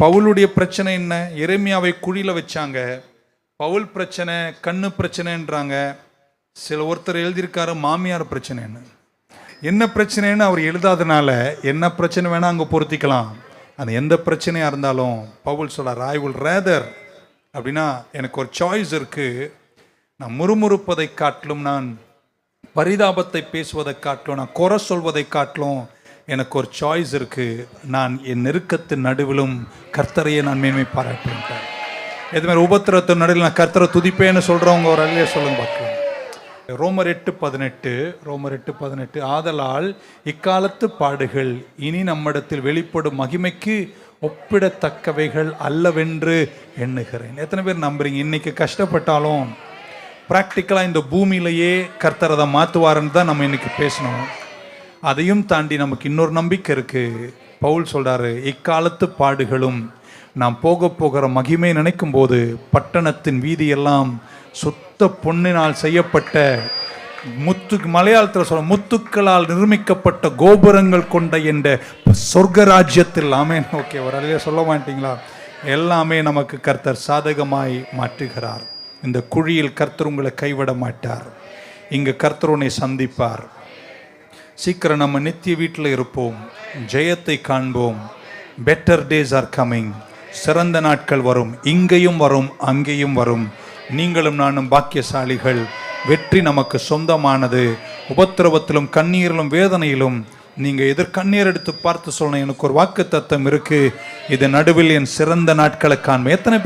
பவுலுடைய பிரச்சனை என்ன? எரேமியாவை குழியில் வச்சாங்க. பவுல் பிரச்சனை கண்ணு பிரச்சனைன்றாங்க. சில ஒருத்தர் எழுதியிருக்காரு மாமியார் பிரச்சனை என்ன என்ன பிரச்சனைன்னு அவர் எழுதாதனால என்ன பிரச்சனை வேணால் அங்கே பொருத்திக்கலாம். அது எந்த பிரச்சனையாக இருந்தாலும் பவுல் சொல்கிறார் ஐ வில் ரேதர் அப்படின்னா எனக்கு ஒரு சாய்ஸ் இருக்குது நான் முறுமுறுப்பதை காட்டிலும் நான் பரிதாபத்தை பேசுவதை காட்டிலும் நான் குறை சொல்வதை காட்டிலும் எனக்கு ஒரு சாய்ஸ் இருக்குது நான் என் நெருக்கத்தின் நடுவிலும் கர்த்தரையே நான் மேன்மை பாராட்டுவேன் இது மாதிரி உபத்திரத்தின் நடுவில் நான் கர்த்தரை துதிப்பேன்னு சொல்கிறவங்க ஒரு அல்லையே சொல்லுங்க பார்க்கலாம். ரோமர் எட்டு பதினெட்டு ரோமர் எட்டு பதினெட்டு. ஆதலால் இக்காலத்து பாடுகள் இனி நம்மிடத்தில் வெளிப்படும் மகிமைக்கு ஒப்பிடத்தக்கவைகள் அல்லவென்று எண்ணுகிறேன். எத்தனை பேர் நம்புறீங்க? இன்னைக்கு கஷ்டப்பட்டாலும் ப்ராக்டிக்கலாக இந்த பூமியிலேயே கர்த்தரதை மாற்றுவாருன்னு தான் நம்ம இன்னைக்கு பேசணும். அதையும் தாண்டி நமக்கு இன்னொரு நம்பிக்கை இருக்குது பவுல் சொல்கிறாரு இக்காலத்து பாடுகளும் நாம் போக போகிற மகிமை நினைக்கும் போது பட்டணத்தின் வீதியெல்லாம் சுத்த பொன்னினால் செய்யப்பட்ட முத்து மலையாளத்தில் சொல்ல முத்துக்களால் நிர்மிக்கப்பட்ட கோபுரங்கள் கொண்ட என்ற சொர்க்க ராஜ்யத்தில் ஆமே ஓகே ஒரு அழகாக சொல்ல மாட்டீங்களா? எல்லாமே நமக்கு கர்த்தர் சாதகமாய் மாற்றுகிறார். இந்த குழியில் கர்த்தர் உங்களை கைவிட மாட்டார். இங்கு கர்த்தர் உன்னை சந்திப்பார். சீக்கிரம் நம்ம நித்திய வீட்டில் இருப்போம். ஜெயத்தை காண்போம். பெட்டர் டேஸ் ஆர் கம்மிங் சிறந்த நாட்கள் வரும். இங்கேயும் வரும் அங்கேயும் வரும். நீங்களும் நானும் பாக்கியசாலிகள். வெற்றி நமக்கு சொந்தமானது. உபத்திரவத்திலும் கண்ணீரிலும் வேதனையிலும் நீங்க எதிர் கண்ணீர் எடுத்து பார்த்து சொல்லணும் எனக்கு ஒரு வாக்கு தத்துவம் இருக்கு. இது நடுவில் என் சிறந்த நாட்களை காண்பேன் எத்தனை